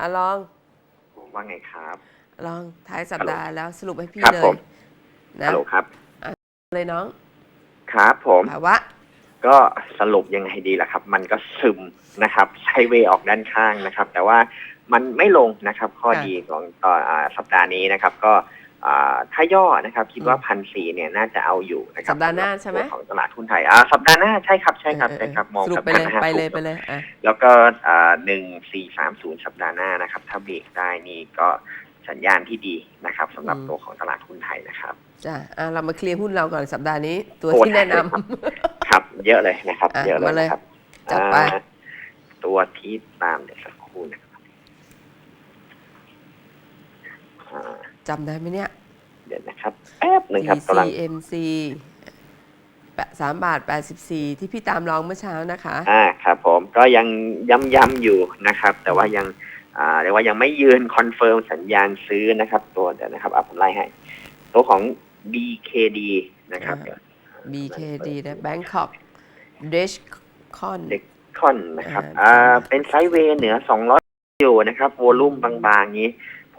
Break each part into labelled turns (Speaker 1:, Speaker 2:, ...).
Speaker 1: อะลอง
Speaker 2: ว่าไงครับ
Speaker 1: ลองท้ายสัปดาห์แล้วสรุปให้พี่
Speaker 2: ครับ
Speaker 1: เล
Speaker 2: ผ
Speaker 1: ย
Speaker 2: ม
Speaker 1: นะ
Speaker 2: ฮัลโหลครับ
Speaker 1: เลยน้อง
Speaker 2: ครับผม
Speaker 1: ภาวะ
Speaker 2: ก็สรุปยังไงดีล่ะครับ มันก็ซึมนะครับไซเวย์ออกด้านข้างนะครับ แต่ว่ามันไม่ลงนะครับ ข้อ
Speaker 1: ค่ะ
Speaker 2: ดีของต่ออ่าสัปดาห์นี้นะครับ ก็อ่า ถ้าย่อนะครับ คิดว่า
Speaker 1: อืม
Speaker 2: พันสี่เนี่ยน่าจะเอาอยู่นะครับ
Speaker 1: สัปดาห์หน้าใช่ไหม
Speaker 2: สำรับตัวของตลาดหุ้นไทยอ่าสัปดาห์หน้าใช่ครับใช่ครับ
Speaker 1: เออ
Speaker 2: ใช่ครับ
Speaker 1: เออ
Speaker 2: มอง
Speaker 1: สรุป
Speaker 2: สัป
Speaker 1: ไป
Speaker 2: ดา
Speaker 1: เลย
Speaker 2: ห์หน้า
Speaker 1: ไปเลย
Speaker 2: ถูก
Speaker 1: ไปเลยอะ
Speaker 2: แล้วก็หนึ่งสี่สามศูนย์สัปดาห์หน้านะครับ ถ้าเบรกได้นี่ก็สัญญาณที่ดีนะครับสำหรับ
Speaker 1: อืม
Speaker 2: ตัวของตลาดหุ้นไทยนะครับ
Speaker 1: จ้ะอะเรามาเคลียร์หุ้นเราก่อนสัปดาห์นี้ ตัว
Speaker 2: โอ้
Speaker 1: ที่แนะนำ
Speaker 2: ได้ครับครับ เยอะเลยนะครับ
Speaker 1: อะ
Speaker 2: เยอะเลย
Speaker 1: มาเลย
Speaker 2: นะครับ
Speaker 1: จัดไป
Speaker 2: อ่าตัวที่ตามเดี๋ยวสักครู่นะครับอ่า
Speaker 1: จำได้ไหมเนี่ย
Speaker 2: เดี๋ยวนะครับแป๊บหนึ่งครับกำลัง
Speaker 1: TCMC แปะสามบาทแปดสิบสี่ที่พี่ตามลองเมื่อเช้านะคะ
Speaker 2: อ่าครับผมก็ยังย้ำๆอยู่นะครับ แต่ว่ายังอ่าเรียกว่ายังไม่ยืนคอนเฟิร์มสัญญาณซื้อนะครับ ตัวเดี๋ยวนะครับเอาผมไล่ให้ ตัวของ BKD นะครับ
Speaker 1: อ่า BKD นะ Bangkok Dash Con
Speaker 2: เด็กคอนนะครับ
Speaker 1: อ่า
Speaker 2: อ่าเป็นไซด์เวย์เหนือ200อยู่นะครับวอลุ่มบางๆนี้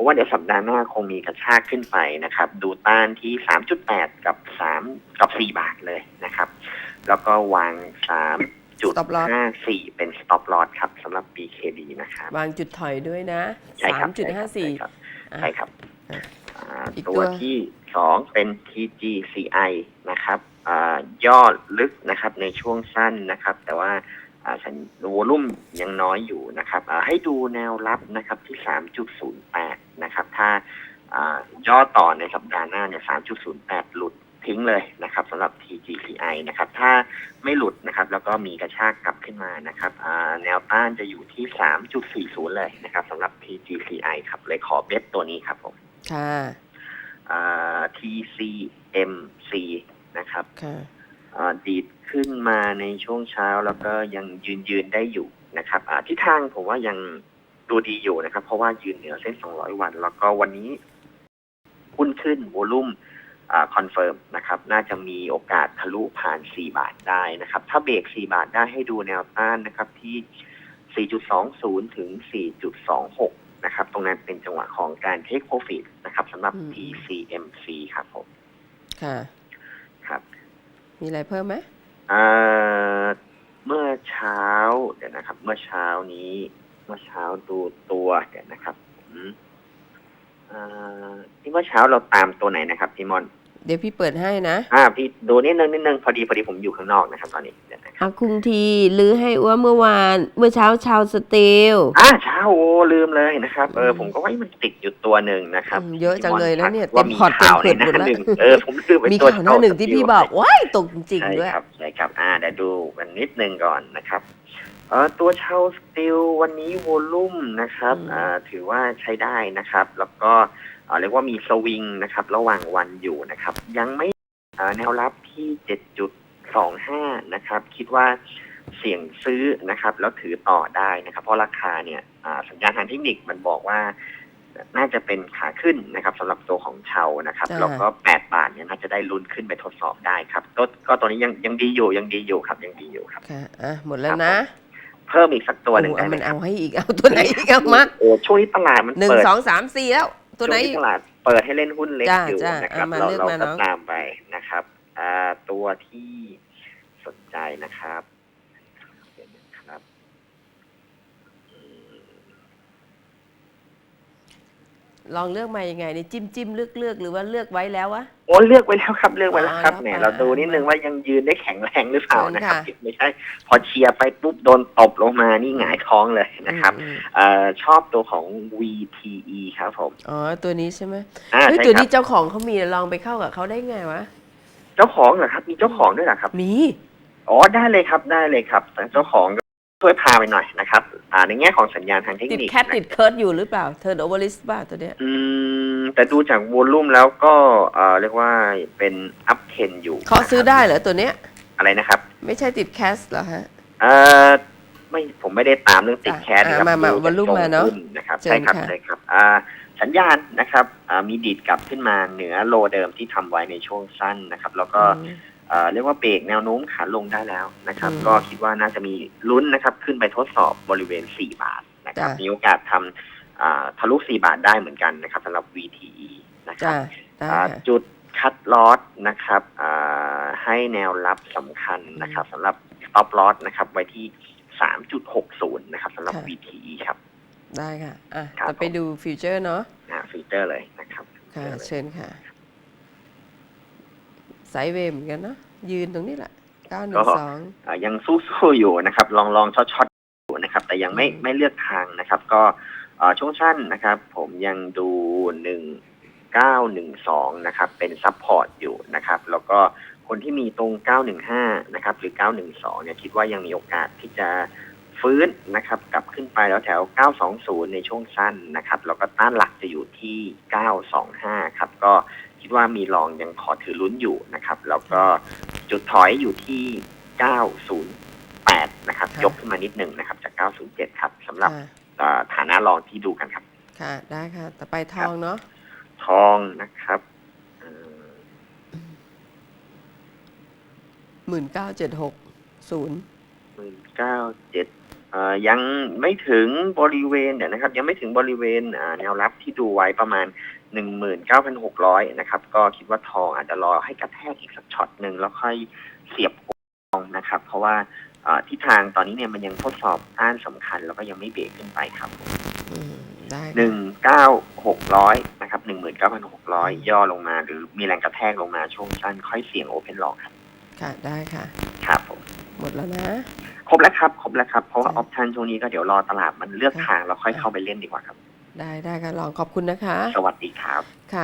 Speaker 2: ผมว่าเดี๋ยวสัปดาห์หน้าคงมีกระชากขึ้นไปนะครับ ดูต้านที่ 3.8 กับ 3 กับ 4 บาทเลยนะครับ แล้วก็วาง
Speaker 1: Stop loss
Speaker 2: 3.54 เป็น stop loss ครับสำหรับ BKD นะครับ
Speaker 1: วางจุดถอยด้วยนะ
Speaker 2: ใช่ค
Speaker 1: สา
Speaker 2: รั
Speaker 1: ม
Speaker 2: บ
Speaker 1: จุดห้าสี่
Speaker 2: ใช่ครับใช่ครับ
Speaker 1: อะ
Speaker 2: อ่า
Speaker 1: อีก
Speaker 2: ตั
Speaker 1: ตัวว
Speaker 2: ที่สองเป็น TGCI นะครับอ่ายอดลึกนะครับในช่วงสั้นนะครับ แต่ว่าอ่าสัญวอลุ่มยังน้อยอยู่นะครับอ่าให้ดูแนวรับนะครับที่ 3.08 นะครับ ถ้าอ่าย่อต่อในสัปดาห์หน้าเนี่ย 3.08 หลุดทิ้งเลยนะครับสำหรับ TGCI นะครับ ถ้าไม่หลุดนะครับ แล้วก็มีกระชากกลับขึ้นมานะครับอ่าแนวต้านจะอยู่ที่ 3.40 เลยนะครับสำหรับ TGCI ครับเลยขอเบสตัวนี้ครับผม
Speaker 1: ค่ะ
Speaker 2: อ่า TCMC นะครับ
Speaker 1: ค่ะ
Speaker 2: อ่าดีดขึ้นมาในช่วงเช้าแล้วก็ยังยืนยืนได้อยู่นะครับอ่าทิศทางผมว่ายัง ดูดีอยู่นะครับ เพราะว่ายืนเหนือเส้น 200 วัน แล้วก็วันนี้หุ้นขึ้นวอลุ่มคอนเฟิร์มนะครับ น่าจะมีโอกาสทะลุผ่าน 4 บาทได้นะครับ ถ้าเบรก 4 บาทได้ให้ดูแนวต้านนะครับที่ 4.20 ถึง 4.26 นะครับ ตรงนั้นเป็นจังหวะของการ take profit นะครับสำหรับ
Speaker 1: อืม
Speaker 2: TCMC ครับผม
Speaker 1: ค่ะ
Speaker 2: ครับ
Speaker 1: มีอะไรเพิ่มไหม
Speaker 2: อ่าเมื่อเช้า เดี๋ยวนะครับ เมื่อเช้านี้ เมื่อเช้าดูตัวเดี๋ยวนะครับผมอ่าที่เมื่อเช้าเราตามตัวไหนนะครับพี่มอน
Speaker 1: เดี๋ยวพี่เปิดให้นะ
Speaker 2: อ่า พี่ดูนิดนึงนิดนึงพอดีพอดีผมอยู่ข้างนอกนะครับ ตอนนี้เดี๋ยวนะครับ
Speaker 1: อาคุงทีลือให้อ้วเมื่อวาน เมื่อเช้าชาวสเตล
Speaker 2: อ่าเช้าโอ้ลืมเลยนะครับ เออ
Speaker 1: อืม
Speaker 2: ผมก็ว่ามันติดอยู่ตัวหนึ่งนะครับ
Speaker 1: อืมเยอะจังเลยนะเนี่ย
Speaker 2: ว่ามี
Speaker 1: เต็มพอร์ต
Speaker 2: ข่าวใน
Speaker 1: เต็ม
Speaker 2: ห
Speaker 1: เปิดหมดแล้ว
Speaker 2: น้าหนึ่งเออผมลืมไป
Speaker 1: มี
Speaker 2: ตัว
Speaker 1: ข่าวหน้าหนึ่งที่พี่บอกว้ายตกจริง
Speaker 2: ใช่
Speaker 1: ๆด้วย
Speaker 2: ครับใช่ครับ อ่าเดี๋ยวดูกันนิดนึงก่อนนะครับ เออตัวเชาสติลวันนี้วอลุ่มนะครับ
Speaker 1: อืม
Speaker 2: อ่าถือว่าใช้ได้นะครับ แล้วก็เอ่อเรียกว่ามีสวิงนะครับ ระหว่างวันอยู่นะครับ ยังไม่อ่าแนวรับที่ 7.25 นะครับ คิดว่าเสี่ยงซื้อนะครับ แล้วถือต่อได้นะครับ เพราะราคาเนี่ยอ่าสัญญาณทางเทคนิคมันบอกว่า น่าจะเป็นขาขึ้นนะครับสำหรับตัวของเชานะครับ
Speaker 1: อ่า
Speaker 2: แล้วก็ 8 บาทเนี่ยน่าจะได้ลุ้นขึ้นไปทดสอบได้ครับก็ก็ตอนนี้ยังยังดีอยู่ยังดีอยู่ครับยังดีอยู่ครับ
Speaker 1: ค่ะอะหมดแล้วนะ
Speaker 2: เพิ่มอีกสักตัวหนึ่ง
Speaker 1: โอ้
Speaker 2: ได้
Speaker 1: เอา
Speaker 2: ไหม
Speaker 1: มัน
Speaker 2: ครั
Speaker 1: เอา
Speaker 2: บ
Speaker 1: ให้อีกเอาตัวไหนอีกเอามา
Speaker 2: โอ้ช่วงนี้ตลาดมัน
Speaker 1: หนึ่ง
Speaker 2: เปิด
Speaker 1: สองสามสี่แล้ว ตัวไหน
Speaker 2: ช่ง
Speaker 1: อีก
Speaker 2: ตลาดเปิดให้เล่นหุ้นเล็ก
Speaker 1: จ้า
Speaker 2: อยู่
Speaker 1: จ้า
Speaker 2: นะครับ
Speaker 1: เอามา
Speaker 2: เรา
Speaker 1: เลือก
Speaker 2: เรา
Speaker 1: มา
Speaker 2: ก็
Speaker 1: น้อง
Speaker 2: ตามไปนะครับอ่าตัวที่สนใจนะครับเดี๋ยวนะครับอืม
Speaker 1: ลองเลือกมายังไงนี่จิ้มจิ้มเลือกเลือกหรือว่าเลือกไว้แล้ววะ
Speaker 2: โอ้เลือกไว้แล้วครับเลือกไว้แล้วครับ
Speaker 1: อ๋อ
Speaker 2: เนี่ย
Speaker 1: แล้ว
Speaker 2: เราดูนิดนึงว่ายังยืนได้แข็งแรงหรือเปล่านะครับ
Speaker 1: ค่ะ
Speaker 2: ไม่ใช่ พอเชียร์ไปปุ๊บโดนตบลงมานี่หงายท้องเลยนะครับ
Speaker 1: อืม
Speaker 2: เอ่อชอบตัวของ VTE ครับผม
Speaker 1: อ๋อตัวนี้ใช่ไหม
Speaker 2: อ่า
Speaker 1: เฮ้ย
Speaker 2: ใช่
Speaker 1: ตัว
Speaker 2: ครั
Speaker 1: นี้
Speaker 2: บ
Speaker 1: เจ้าของเขามีลองไปเข้ากับเขาได้ไงวะ
Speaker 2: เจ้าของเหรอครับ มีเจ้าของด้วยเหรอครับ
Speaker 1: มี
Speaker 2: อ๋อได้เลยครับได้เลยครับแต่เจ้าของก็ ช่วยพาไปหน่อยนะครับอ่าในแง่ของสัญญาณทางเทค
Speaker 1: ติด
Speaker 2: นิค
Speaker 1: แคทติดเคิร์ดอยู่หรือเปล่าเทิร์นโอเวอร์ลิสบ้าตัวเนี้ย
Speaker 2: อืมแต่ดูจากวอลลุ่มแล้วก็เอ่อเรียกว่าเป็นอัพเทนอยู่
Speaker 1: เขาซื้อได้
Speaker 2: นะค
Speaker 1: เหรอตัวเนี้ย
Speaker 2: รับอะไรนะครับ
Speaker 1: ไม่ใช่ติดแคสเหรอฮะ
Speaker 2: เอ่อไม่ผมไม่ได้ตามเรื่องติด
Speaker 1: จ้ะ
Speaker 2: แคสนะครับ
Speaker 1: อ่ามามา
Speaker 2: ดูจก
Speaker 1: วอลลุ่มมาเนอะ
Speaker 2: ทรงหุ้นะครับ
Speaker 1: เชิญ
Speaker 2: ใช่ครับ
Speaker 1: ค่ะ
Speaker 2: ใช่ครับอ่าสัญญาณนะครับอ่ามีดีดกลับขึ้นมาเหนือโลเดิมที่ทำไว้ในช่วงสั้นนะครับ แล้วก็
Speaker 1: อืม
Speaker 2: เอ่อเรียกว่าเบรกแนวโน้มขาลงได้แล้วนะครับ
Speaker 1: อืม
Speaker 2: ก็คิดว่าน่าจะมีลุ้นนะครับ ขึ้นไปทดสอบบริเวณ 4 บาทนะครับ
Speaker 1: จ้ะ
Speaker 2: มีโอกาสทำอ่าทะลุ 4 บาทได้เหมือนกันนะครับสำหรับ VTE นะครั
Speaker 1: จ้า
Speaker 2: บ
Speaker 1: ได้
Speaker 2: อ่า
Speaker 1: ค่ะ
Speaker 2: จุดคัดลอสนะครับอ่าให้แนวรับสำคัญนะครับสำหรับ stop loss นะครับ ไว้ที่ 3.60 นะครับสำหรับ VTE ครับ
Speaker 1: ได้ค่ะอะ
Speaker 2: ครับ
Speaker 1: จะไปดูฟิวเจอร์เนาะ
Speaker 2: อ่าฟีเจอร์เลยนะครับ
Speaker 1: ค่ะ
Speaker 2: ฟีเจอร์เลย
Speaker 1: เชิญค่ะ ไซด์เวย์เหมือนกันเนาะยืนตรงนี้แหละ912
Speaker 2: อ่ายังสู้ๆอยู่นะครับ ลองลองช็อตช็อตๆอยู่นะครับ แต่ยังไม่
Speaker 1: อืม
Speaker 2: ไม่เลือกทางนะครับ ก็เอ่อช่วงสั้นนะครับ ผมยังดูหนึ่งเก้าหนึ่งสองนะครับ เป็นซัพพอร์ตอยู่นะครับ แล้วก็คนที่มีตรงเก้าหนึ่งห้านะครับ หรือเก้าหนึ่งสองเนี่ยคิดว่ายังมีโอกาสที่จะฟื้นนะครับ กลับขึ้นไปแล้วแถว 920 ในช่วงสั้นนะครับ แล้วก็ต้านหลักจะอยู่ที่ 925 ครับ ก็ คิดว่ามีรองยังขอถือลุ้นอยู่นะครับ แล้วก็จุดถอยอยู่ที่ 908 นะครับ
Speaker 1: ค่ะ
Speaker 2: ยกขึ้นมานิดหนึ่งนะครับ จาก 907 ครับสำหรับ
Speaker 1: ค่ะ
Speaker 2: เอ่อฐานะรองที่ดูกันครับ
Speaker 1: ค่ะ ได้ค่ะ ต่อไปทองเนาะ
Speaker 2: ทองนะครับเอ่อ
Speaker 1: หมื่นเก้าเจ็ดหกศูนย์
Speaker 2: หมื่นเก้าเจ็ดเอ่อยังไม่ถึงบริเวณเดี๋ยวนะครับ ยังไม่ถึงบริเวณอ่าแนวรับที่ดูไว้ประมาณ หนึ่งหมื่นเก้าพันหกร้อยนะครับ ก็คิดว่าทองอาจจะรอให้กระแทกอีกสักช็อตหนึ่งแล้วค่อยเสียบทองนะครับ เพราะว่าอ่าทิศทางตอนนี้เนี่ยมันยังทดสอบต้านสำคัญ แล้วก็ยังไม่เบรกขึ้นไปครับ
Speaker 1: อืมได้ค่ะ
Speaker 2: หนึ่งเก้าหกร้อยนะครับหนึ่งหมื่นเก้าพันหกร้อยย่อลงมา หรือมีแรงกระแทกลงมาช่วงสั้นค่อยเสี่ยงโอเพนลองครับ
Speaker 1: ค่ะ ได้ค่ะ
Speaker 2: ครับผม
Speaker 1: หมดแล้วนะ
Speaker 2: ครบแล้วครับ ครบแล้วครับ เพราะว่าอ
Speaker 1: จ้ะ
Speaker 2: อปชันช่วงนี้ก็เดี๋ยวรอตลาดมันเลือก
Speaker 1: ค่ะ
Speaker 2: ทางแล้วค่อย
Speaker 1: ค่ะ
Speaker 2: เข้าไปเล่นดีกว่าครับ
Speaker 1: ได้ได้ค่ะลองขอบคุณนะคะ
Speaker 2: สวัสดีครับ
Speaker 1: ค่ะ